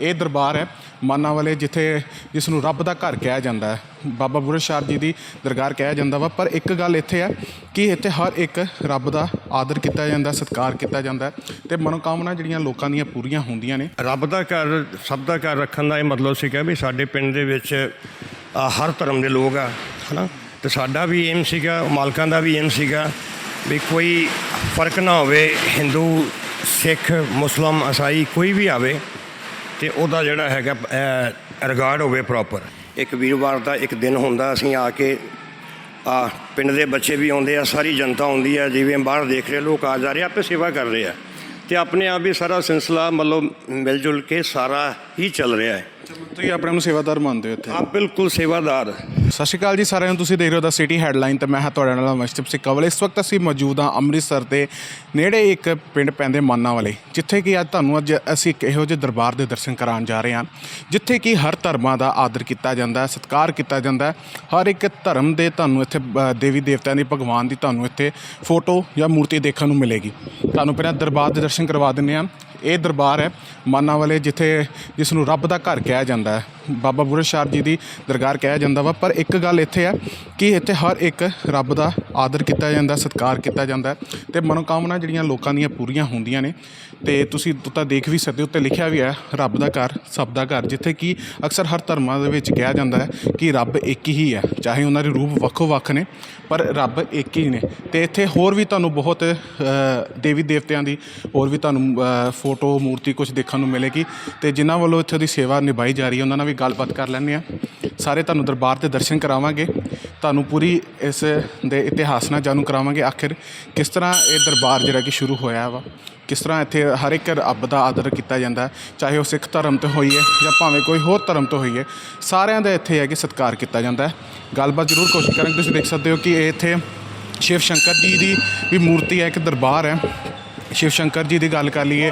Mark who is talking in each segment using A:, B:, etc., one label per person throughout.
A: ਇਹ ਦਰਬਾਰ ਹੈ, ਮਾਨਾ ਵਾਲੇ ਜਿੱਥੇ ਜਿਸ ਨੂੰ ਰੱਬ ਦਾ ਘਰ ਕਿਹਾ ਜਾਂਦਾ ਹੈ। ਬਾਬਾ ਬੁੱਢਾ ਸ਼ਾਹ ਜੀ ਦੀ ਦਰਗਾਹ ਕਿਹਾ ਜਾਂਦਾ ਵਾ, ਪਰ ਇੱਕ ਗੱਲ ਇੱਥੇ ਹੈ ਕਿ ਇੱਥੇ ਹਰ ਇੱਕ ਰੱਬ ਦਾ ਆਦਰ ਕੀਤਾ ਜਾਂਦਾ, ਸਤਿਕਾਰ ਕੀਤਾ ਜਾਂਦਾ ਹੈ ਤੇ ਮਨੋਕਾਮਨਾ ਜਿਹੜੀਆਂ ਲੋਕਾਂ ਦੀਆਂ ਪੂਰੀਆਂ ਹੁੰਦੀਆਂ ਨੇ।
B: ਰੱਬ ਦਾ ਘਰ, ਸਭ ਦਾ ਘਰ ਰੱਖਣ ਦਾ ਇਹ ਮਤਲਬ ਸੀਗਾ ਵੀ ਸਾਡੇ ਪਿੰਡ ਦੇ ਵਿੱਚ ਹਰ ਧਰਮ ਦੇ ਲੋਕ ਆ, ਹਨਾ? ਤੇ ਸਾਡਾ ਵੀ ਏਮ ਸੀਗਾ, ਮਾਲਕਾਂ ਦਾ ਵੀ ਏਮ ਸੀਗਾ ਵੀ ਕੋਈ ਫ਼ਰਕ ਨਾ ਹੋਵੇ, ਹਿੰਦੂ, ਸਿੱਖ, ਮੁਸਲਮ ਈਸਾਈ ਕੋਈ ਵੀ ਆਵੇ। ਤੇ ਉਹਦਾ ਜਿਹੜਾ ਹੈਗਾ ਰਿਗਾਰਡ ਹੋਵੇ ਪ੍ਰੋਪਰ ਇੱਕ ਵੀਰਵਾਰ ਦਾ ਇੱਕ ਦਿਨ ਹੁੰਦਾ ਅਸੀਂ ਆ ਕੇ ਆ ਪਿੰਡ ਦੇ ਬੱਚੇ ਵੀ ਆਉਂਦੇ ਆ ਸਾਰੀ ਜਨਤਾ ਆਉਂਦੀ ਆ ਜਿਵੇਂ ਬਾਹਰ ਦੇਖ ਰਹੇ ਲੋਕ ਆ ਜਾ ਰਹੇ ਆ, ਆਪੇ ਸੇਵਾ ਕਰ ਰਹੇ ਆ। ਤੇ ਆਪਣੇ ਆਪ ਵੀ ਸਾਰਾ ਸਿਲਸਿਲਾ ਮਤਲਬ ਮਿਲ ਜੁਲ ਕੇ ਸਾਰਾ ਹੀ ਚੱਲ ਰਿਹਾ ਹੈ।
A: ਤੁਸੀਂ ਆਪਣੇ ਨੂੰ ਸੇਵਾਦਾਰ ਮੰਨਦੇ ਹੋ ਇੱਥੇ?
B: ਆ ਬਿਲਕੁਲ ਸੇਵਾਦਾਰ।
A: ਸਤਿ ਸ਼੍ਰੀ ਅਕਾਲ ਜੀ ਸਾਰਿਆਂ ਨੂੰ ਤੁਸੀਂ ਦੇਖ ਰਹੇ ਹੋ ਦਾ ਸਿਟੀ ਹੈਡਲਾਈਨ ਤੇ ਮੈਂ ਹਾਂ ਤੁਹਾਡੇ ਨਾਲ ਮਸਤਬ ਸਿੰਘ ਕਵਲ। ਇਸ ਵਕਤ ਅਸੀਂ ਮੌਜੂਦ ਹਾਂ ਅੰਮ੍ਰਿਤਸਰ ਦੇ ਨੇੜੇ ਇੱਕ ਪਿੰਡ ਪੈਂਦੇ ਮਾਨਾ ਵਾਲੇ ਜਿੱਥੇ ਕਿ ਅੱਜ ਤੁਹਾਨੂੰ ਅੱਜ ਅਸੀਂ ਇੱਕ ਇਹੋ ਜਿਹੇ ਦਰਬਾਰ ਦੇ ਦਰਸ਼ਨ ਕਰਾਉਣ ਜਾ ਰਹੇ ਹਾਂ ਜਿੱਥੇ ਕਿ ਹਰ ਧਰਮਾਂ ਦਾ ਆਦਰ ਕੀਤਾ ਜਾਂਦਾ ਹੈ ਸਤਿਕਾਰ ਕੀਤਾ ਜਾਂਦਾ ਹੈ। ਹਰ ਇੱਕ ਧਰਮ ਦੇ ਤੁਹਾਨੂੰ ਇੱਥੇ ਅ, ਦੇਵੀ ਦੇਵਤਿਆਂ ਦੀ ਭਗਵਾਨ ਦੀ ਤੁਹਾਨੂੰ ਇੱਥੇ ਫੋਟੋ ਜਾਂ ਮੂਰਤੀ ਦੇਖਣ ਨੂੰ ਮਿਲੇਗੀ। ਤੁਹਾਨੂੰ ਪਹਿਲਾਂ ਦਰਬਾਰ ਦੇ ਦਰਸ਼ਨ ਕਰਵਾ ਦਿੰਦੇ ਹਾਂ। ਇਹ ਦਰਬਾਰ ਹੈ ਮਾਨਾ ਵਾਲੇ ਜਿੱਥੇ ਜਿਸ ਨੂੰ ਰੱਬ ਦਾ ਘਰ ਕਿਹਾ ਜਾਂਦਾ ਹੈ। ਬਾਬਾ ਬੁੱਢਾ ਸਾਹਿਬ ਜੀ ਦੀ ਦਰਗਾਹ ਕਿਹਾ ਜਾਂਦਾ ਵਾ, ਪਰ ਇੱਕ ਗੱਲ ਇੱਥੇ ਹੈ ਕਿ ਇੱਥੇ ਹਰ ਇੱਕ ਰੱਬ ਦਾ ਆਦਰ ਕੀਤਾ ਜਾਂਦਾ, ਸਤਿਕਾਰ ਕੀਤਾ ਜਾਂਦਾ ਹੈ ਤੇ ਮਨੋਕਾਮਨਾ ਜਿਹੜੀਆਂ ਲੋਕਾਂ ਦੀਆਂ ਪੂਰੀਆਂ ਹੁੰਦੀਆਂ ਨੇ ਤੇ ਤੁਸੀਂ ਤਾਂ ਦੇਖ ਵੀ ਸਕਦੇ ਹੋ ਉੱਤੇ ਲਿਖਿਆ ਵੀ ਹੈ, ਰੱਬ ਦਾ ਘਰ, ਸਭ ਦਾ ਘਰ, ਜਿੱਥੇ ਕਿ ਅਕਸਰ ਹਰ ਧਰਮਾਂ ਦੇ ਵਿੱਚ ਕਿਹਾ ਜਾਂਦਾ ਹੈ ਕਿ ਰੱਬ ਇੱਕ ਹੀ ਹੈ, ਚਾਹੇ ਉਹਨਾਂ ਦੇ ਰੂਪ ਵੱਖੋ ਵੱਖ ਨੇ, ਪਰ ਰੱਬ ਇੱਕ ਹੀ ਨੇ। ਤੇ ਇੱਥੇ ਹੋਰ ਵੀ ਤੁਹਾਨੂੰ ਬਹੁਤ ਦੇਵੀ ਦੇਵਤਿਆਂ ਦੀ ਹੋਰ ਵੀ ਤੁਹਾਨੂੰ ਫੋਟੋ, ਮੂਰਤੀ ਕੁਝ ਦੇਖਣ ਨੂੰ ਮਿਲੇਗੀ ਤੇ ਜਿਨ੍ਹਾਂ ਵੱਲੋਂ ਇੱਥੇ ਦੀ ਸੇਵਾ ਨਿਭਾਈ ਜਾ ਰਹੀ ਹੈ, ਉਹਨਾਂ ਨਾਲ ਵੀ ਗੱਲਬਾਤ ਕਰ ਲੈਂਦੇ ਆ ਸਾਰੇ ਤੁਹਾਨੂੰ ਦਰਬਾਰ ਦੇ ਦਰਸ਼ਨ ਕਰਾਵਾਂਗੇ। ਤੁਹਾਨੂੰ ਪੂਰੀ ਇਸ ਦੇ ਇਤਿਹਾਸ ਨਾਲ ਜਾਣੂ ਕਰਾਵਾਂਗੇ ਆਖਿਰ ਕਿਸ ਤਰ੍ਹਾਂ ਇਹ ਦਰਬਾਰ ਜਿਹੜਾ ਕਿ ਸ਼ੁਰੂ ਹੋਇਆ ਵਾ, ਕਿਸ ਤਰ੍ਹਾਂ ਇੱਥੇ ਹਰ ਇੱਕ ਰੱਬ ਦਾ ਆਦਰ ਕੀਤਾ ਜਾਂਦਾ ਚਾਹੇ ਉਹ ਸਿੱਖ ਧਰਮ ਤੋਂ ਹੋਈਏ ਜਾਂ ਭਾਵੇਂ ਕੋਈ ਹੋਰ ਧਰਮ ਤੋਂ ਹੋਈਏ ਸਾਰਿਆਂ ਦਾ ਇੱਥੇ ਹੈ ਕਿ ਸਤਿਕਾਰ ਕੀਤਾ ਜਾਂਦਾ ਹੈ। ਗੱਲਬਾਤ ਜ਼ਰੂਰ ਕੋਸ਼ਿਸ਼ ਕਰਾਂਗੇ, ਤੁਸੀਂ ਦੇਖ ਸਕਦੇ ਹੋ ਕਿ ਇਹ ਇੱਥੇ ਸ਼ਿਵ ਸ਼ੰਕਰ ਜੀ ਦੀ ਵੀ ਮੂਰਤੀ ਹੈ, ਇੱਕ ਦਰਬਾਰ ਹੈ। ਸ਼ਿਵ ਸ਼ੰਕਰ ਜੀ ਦੀ ਗੱਲ ਕਰ ਲਈਏ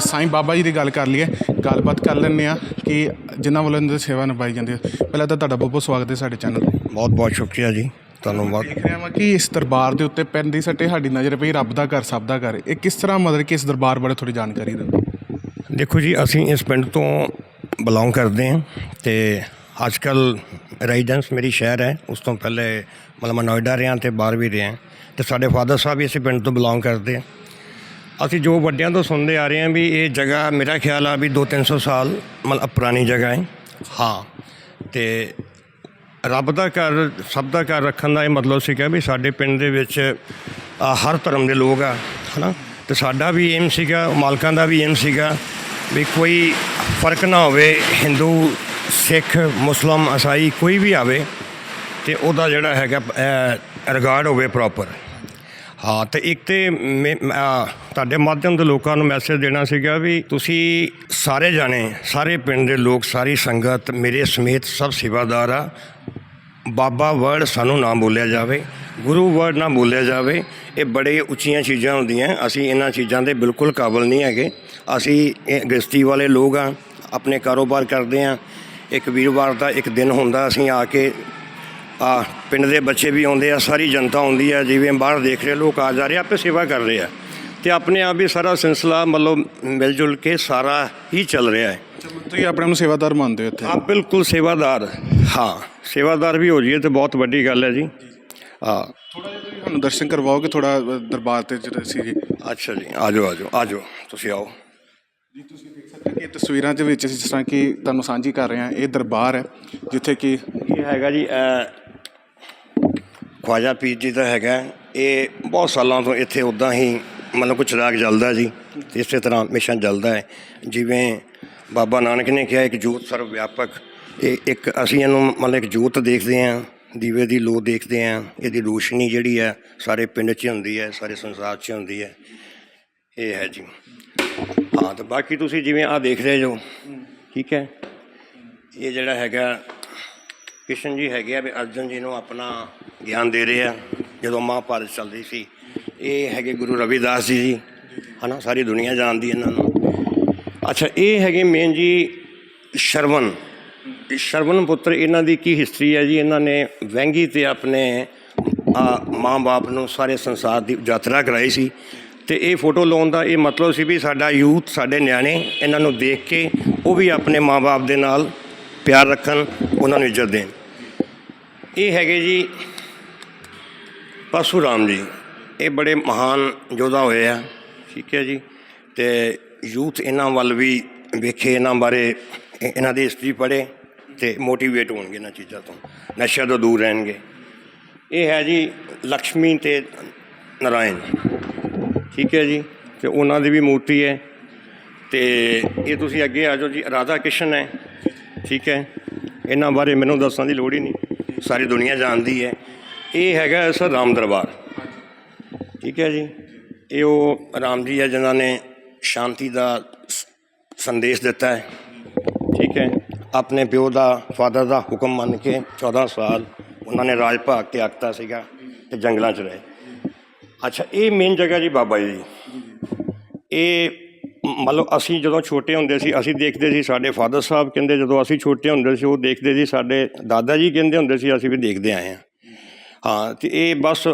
A: ਸਾਈਂ ਬਾਬਾ ਜੀ ਦੀ ਗੱਲ ਕਰ ਲਈਏ ਗੱਲਬਾਤ ਕਰ ਲੈਂਦੇ ਆ ਕਿ ਜਿਨ੍ਹਾਂ ਵੱਲੋਂ ਇਹਨਾਂ ਦੀ ਸੇਵਾ ਨਿਭਾਈ ਜਾਂਦੀ ਹੈ। ਪਹਿਲਾਂ ਤਾਂ ਤੁਹਾਡਾ ਬਹੁਤ ਬਹੁਤ ਸਵਾਗਤ ਹੈ ਸਾਡੇ ਚੈਨਲ ਤੇ।
B: ਬਹੁਤ ਬਹੁਤ ਸ਼ੁਕਰੀਆ ਜੀ ਧੰਨਵਾਦ।
A: ਦੇਖ ਰਿਹਾ ਹਾਂ ਕਿ ਇਸ ਦਰਬਾਰ ਦੇ ਉੱਤੇ ਪੈਂਦੀ ਸੱਟੇ ਸਾਡੀ ਨਜ਼ਰ ਪਈ ਰੱਬ ਦਾ ਘਰ ਸਭ ਦਾ ਘਰ। ਇਹ ਕਿਸ ਤਰ੍ਹਾਂ ਮਤਲਬ ਕਿ ਇਸ ਦਰਬਾਰ ਬਾਰੇ ਥੋੜੀ ਜਾਣਕਾਰੀ ਦਿਓ?
B: ਦੇਖੋ ਜੀ ਅਸੀਂ ਇਸ ਪਿੰਡ ਤੋਂ ਬਿਲੋਂਗ ਕਰਦੇ ਹਾਂ ਤੇ ਅੱਜ ਕੱਲ ਰੈਜ਼ੀਡੈਂਸ ਮੇਰੀ ਸ਼ਹਿਰ ਹੈ। ਉਸ ਤੋਂ ਪਹਿਲੇ ਮਤਲਬ ਮੈਂ ਨੋਇਡਾ ਰਿਹਾ ਤੇ ਬਾਹਰ ਵੀ ਰਿਹਾ। ਤੇ ਸਾਡੇ ਫਾਦਰ ਸਾਹਿਬ ਵੀ ਇਸੇ ਪਿੰਡ ਤੋਂ ਬਿਲੋਂਗ ਕਰਦੇ ਆ। ਅਸੀਂ ਜੋ ਵੱਡਿਆਂ ਤੋਂ ਸੁਣਦੇ ਆ ਰਹੇ ਹਾਂ ਵੀ ਇਹ ਜਗ੍ਹਾ ਮੇਰਾ ਖਿਆਲ ਆ ਵੀ 2-300 ਸਾਲ ਮਤਲਬ ਪੁਰਾਣੀ ਜਗ੍ਹਾ ਹੈ। ਹਾਂ। ਤੇ ਰੱਬ ਦਾ ਘਰ ਸਭ ਦਾ ਘਰ ਰੱਖਣ ਦਾ ਇਹ ਮਤਲਬ ਸੀਗਾ ਵੀ ਸਾਡੇ ਪਿੰਡ ਦੇ ਵਿੱਚ ਹਰ ਧਰਮ ਦੇ ਲੋਕ ਆ ਹਨਾ? ਤੇ ਸਾਡਾ ਵੀ ਏਮ ਸੀਗਾ ਮਾਲਕਾਂ ਦਾ ਵੀ ਏਮ ਸੀਗਾ ਵੀ ਕੋਈ ਫ਼ਰਕ ਨਾ ਹੋਵੇ ਹਿੰਦੂ ਸਿੱਖ ਮੁਸਲਮ ਈਸਾਈ ਕੋਈ ਵੀ ਆਵੇ ਤੇ ਉਹਦਾ ਜਿਹੜਾ ਹੈਗਾ ਰਿਗਾਰਡ ਹੋਵੇ ਪ੍ਰੋਪਰ ਹਾਂ ਤੇ ਇੱਕ ਤੇ ਮੈਂ- ਮੈਂ, ਤੁਹਾਡੇ ਮਾਧਿਅਮ ਦੇ ਲੋਕਾਂ ਨੂੰ ਮੈਸੇਜ ਦੇਣਾ ਸੀਗਾ ਵੀ ਤੁਸੀਂ ਸਾਰੇ ਜਾਣੇ ਸਾਰੇ ਪਿੰਡ ਦੇ ਲੋਕ ਸਾਰੀ ਸੰਗਤ ਮੇਰੇ ਸਮੇਤ ਸਭ ਸੇਵਾਦਾਰ ਆ। ਬਾਬਾ ਵਰਡ ਸਾਨੂੰ ਨਾ ਬੋਲਿਆ ਜਾਵੇ ਗੁਰੂ ਵਰਡ ਨਾ ਬੋਲਿਆ ਜਾਵੇ ਇਹ ਬੜੇ ਉੱਚੀਆਂ ਚੀਜ਼ਾਂ ਹੁੰਦੀਆਂ। ਅਸੀਂ ਇਹਨਾਂ ਚੀਜ਼ਾਂ ਦੇ ਬਿਲਕੁਲ ਕਾਬਲ ਨਹੀਂ ਹੈਗੇ। ਅਸੀਂ ਇਹ ਗ੍ਰਸਤੀ ਵਾਲੇ ਲੋਕ ਆ ਆਪਣੇ ਕਾਰੋਬਾਰ ਕਰਦੇ ਆ। ਇੱਕ ਵੀਰਵਾਰ ਦਾ ਇੱਕ ਦਿਨ ਹੁੰਦਾ ਅਸੀਂ ਆ ਕੇ ਆ ਪਿੰਡ ਦੇ ਬੱਚੇ ਵੀ ਆਉਂਦੇ ਆ ਸਾਰੀ ਜਨਤਾ ਆਉਂਦੀ ਆ ਜਿਵੇਂ ਬਾਹਰ ਦੇਖ ਰਹੇ ਲੋਕ ਆ ਜਾ ਰਹੇ ਆ, ਆਪੇ ਸੇਵਾ ਕਰ ਰਹੇ ਆ। ਤੇ ਆਪਣੇ ਆਪ ਵੀ ਸਾਰਾ ਸਿਲਸਿਲਾ ਮਤਲਬ ਮਿਲ ਜੁਲ ਕੇ ਸਾਰਾ ਹੀ ਚੱਲ ਰਿਹਾ ਹੈ।
A: ਤੁਸੀਂ ਆਪਣੇ ਨੂੰ ਸੇਵਾਦਾਰ ਮੰਨਦੇ ਹੋ ਇੱਥੇ?
B: ਆ ਬਿਲਕੁਲ ਸੇਵਾਦਾਰ ਹਾਂ। ਸੇਵਾਦਾਰ ਵੀ ਹੋ ਜਾਈਏ ਤੇ ਬਹੁਤ ਵੱਡੀ ਗੱਲ ਹੈ ਜੀ। ਹਾਂ।
A: ਥੋੜਾ ਜਿਹਾ ਤੁਸੀਂ ਸਾਨੂੰ ਦਰਸ਼ਨ ਕਰਵਾਓਗੇ ਥੋੜਾ ਦਰਬਾਰ ਤੇ ਜਿਹੜਾ ਸੀ ਜੀ
B: ਅੱਛਾ ਜੀ ਆਜੋ ਆਜੋ ਆਜੋ ਤੁਸੀਂ ਆਓ।
A: ਕਿ ਇਹ ਤਸਵੀਰਾਂ ਦੇ ਵਿੱਚ ਜਿਸ ਤਰ੍ਹਾਂ ਕਿ ਤੁਹਾਨੂੰ ਸਾਂਝੀ ਕਰ ਰਹੇ ਹਾਂ ਇਹ ਦਰਬਾਰ ਹੈ ਜਿੱਥੇ ਕਿ
B: ਇਹ ਹੈਗਾ ਜੀ ਖਵਾਜਾ ਪੀਰ ਜੀ ਦਾ ਹੈਗਾ। ਇਹ ਬਹੁਤ ਸਾਲਾਂ ਤੋਂ ਇੱਥੇ ਉਦਾਂ ਹੀ ਮਤਲਬ ਕੁਛ ਰਾਗ ਜਲਦਾ ਜੀ। ਤੇ ਇਸੇ ਤਰ੍ਹਾਂ ਹਮੇਸ਼ਾ ਜਲਦਾ ਹੈ। ਜਿਵੇਂ ਬਾਬਾ ਨਾਨਕ ਨੇ ਕਿਹਾ, ਇੱਕ ਜੋਤ ਸਰਵ ਵਿਆਪਕ ਇਹ ਇੱਕ ਅਸੀਂ ਇਹਨੂੰ ਮਤਲਬ ਇੱਕ ਜੋਤ ਦੇਖਦੇ ਹਾਂ, ਦੀਵੇ ਦੀ ਲੋ ਦੇਖਦੇ ਹਾਂ। ਇਹਦੀ ਰੋਸ਼ਨੀ ਜਿਹੜੀ ਹੈ, ਸਾਰੇ ਪਿੰਡ 'ਚ ਹੁੰਦੀ ਹੈ, ਸਾਰੇ ਸੰਸਾਰ 'ਚ ਹੁੰਦੀ ਹੈ। ਇਹ ਹੈ ਜੀ। ਹਾਂ, ਤੇ ਬਾਕੀ ਤੁਸੀਂ ਜਿਵੇਂ ਆ ਦੇਖ ਰਹੇ ਜੋ ਠੀਕ ਹੈ? ਇਹ ਜਿਹੜਾ ਹੈਗਾ, ਕ੍ਰਿਸ਼ਨ ਜੀ ਹੈਗੇ ਆ ਵੀ ਅਰਜਨ ਜੀ ਨੂੰ ਆਪਣਾ ਗਿਆਨ ਦੇ ਰਹੇ ਆ, ਜਦੋਂ ਮਹਾਭਾਰਤ ਚੱਲਦੀ ਸੀ। ਇਹ ਹੈਗੇ ਗੁਰੂ ਰਵਿਦਾਸ ਜੀ ਜੀ, ਹਨਾ, ਸਾਰੀ ਦੁਨੀਆ ਜਾਣਦੀ ਇਹਨਾਂ ਨੂੰ। ਅੱਛਾ, ਇਹ ਹੈਗੇ ਮੇਨ ਜੀ ਸ਼ਰਵਨ। ਇਹ ਸ਼ਰਵਨ ਪੁੱਤਰ ਇਹਨਾਂ ਦੀ ਕੀ ਹਿਸਟਰੀ ਹੈ ਜੀ? ਇਹਨਾਂ ਨੇ ਵੈਂਗੀ ਤੇ ਆਪਣੇ ਮਾਂ-ਬਾਪ ਨੂੰ ਸਾਰੇ ਸੰਸਾਰ ਦੀ ਯਾਤਰਾ ਕਰਾਈ ਸੀ। ਤੇ ਇਹ ਫੋਟੋ ਲਾਉਣ ਦਾ ਇਹ ਮਤਲਬ ਸੀ ਵੀ ਸਾਡਾ ਯੂਥ, ਸਾਡੇ ਨਿਆਣੇ ਇਹਨਾਂ ਨੂੰ ਦੇਖ ਕੇ ਉਹ ਵੀ ਆਪਣੇ ਮਾਂ ਬਾਪ ਦੇ ਨਾਲ ਪਿਆਰ ਰੱਖਣ, ਉਹਨਾਂ ਨੂੰ ਇੱਜ਼ਤ ਦੇਣ। ਇਹ ਹੈਗੇ ਜੀ ਪਰਸ਼ੂਰਾਮ ਜੀ, ਇਹ ਬੜੇ ਮਹਾਨ ਯੋਧਾ ਹੋਏ ਆ, ਠੀਕ ਹੈ ਜੀ। ਤੇ ਯੂਥ ਇਹਨਾਂ ਵੱਲ ਵੀ ਵੇਖੇ, ਇਹਨਾਂ ਬਾਰੇ ਇਹਨਾਂ ਦੀ ਹਿਸਟਰੀ ਪੜ੍ਹੇ ਤੇ ਮੋਟੀਵੇਟ ਹੋਣਗੇ ਇਹਨਾਂ ਚੀਜ਼ਾਂ ਤੋਂ। ਨਸ਼ਿਆਂ ਤੋਂ ਦੂਰ ਰਹਿਣਗੇ। ਇਹ ਹੈ ਜੀ ਲక్ష్ਮੀ ਤੇ ਨਾਰਾਇਣ ਠੀਕ ਹੈ ਜੀ। ਤੇ ਉਹਨਾਂ ਦੀ ਵੀ ਮੂਰਤੀ ਹੈ। ਤੇ ਇਹ ਤੁਸੀਂ ਅੱਗੇ ਆ ਜਾਓ ਜੀ, ਰਾਧਾ ਕ੍ਰਿਸ਼ਨ ਹੈ, ਠੀਕ ਹੈ। ਇਹਨਾਂ ਬਾਰੇ ਮੈਨੂੰ ਦੱਸਣ ਦੀ ਲੋੜ ਹੀ ਨਹੀਂ। ਸਾਰੀ ਦੁਨੀਆ ਜਾਣਦੀ ਹੈ। ਇਹ ਹੈਗਾ ਸਰ ਰਾਮ ਦਰਬਾਰ। ਠੀਕ ਹੈ ਜੀ। ਇਹ ਉਹ ਰਾਮ ਜੀ ਹੈ ਜਿਨ੍ਹਾਂ ਨੇ ਸ਼ਾਂਤੀ ਦਾ ਸ- ਸੰਦੇਸ਼ ਦਿੱਤਾ ਹੈ। ਠੀਕ ਹੈ। ਆਪਣੇ ਪਿਓ ਦਾ, ਫਾਦਰ ਦਾ ਹੁਕਮ ਮੰਨ ਕੇ 14 ਸਾਲ ਉਹਨਾਂ ਨੇ ਰਾਜ ਭਾਗ 'ਤੇ ਆਖਤਾ ਸੀਗਾ ਤੇ ਜੰਗਲਾਂ 'ਚ ਰਹੇ। ਅੱਛਾ, ਇਹ ਮੇਨ ਜਗ੍ਹਾ ਜੀ ਬਾਬਾ ਜੀ ਦੀ। ਇਹ ਮ- ਮਤਲਬ ਅਸੀਂ ਜਦੋਂ ਛੋਟੇ ਹੁੰਦੇ ਸੀ, ਅਸੀਂ ਦੇਖਦੇ ਸੀ ਸਾਡੇ ਫਾਦਰ ਸਾਹਿਬ ਕਹਿੰਦੇ ਜਦੋਂ ਅਸੀਂ ਛੋਟੇ ਹੁੰਦੇ ਸੀ, ਉਹ ਦੇਖਦੇ ਸੀ ਸਾਡੇ ਦਾਦਾ ਜੀ ਕਹਿੰਦੇ ਹੁੰਦੇ ਸੀ, ਅਸੀਂ ਵੀ ਦੇਖਦੇ ਆਏ ਹਾਂ। ਹਾਂ ਅਤੇ ਇਹ ਬਸ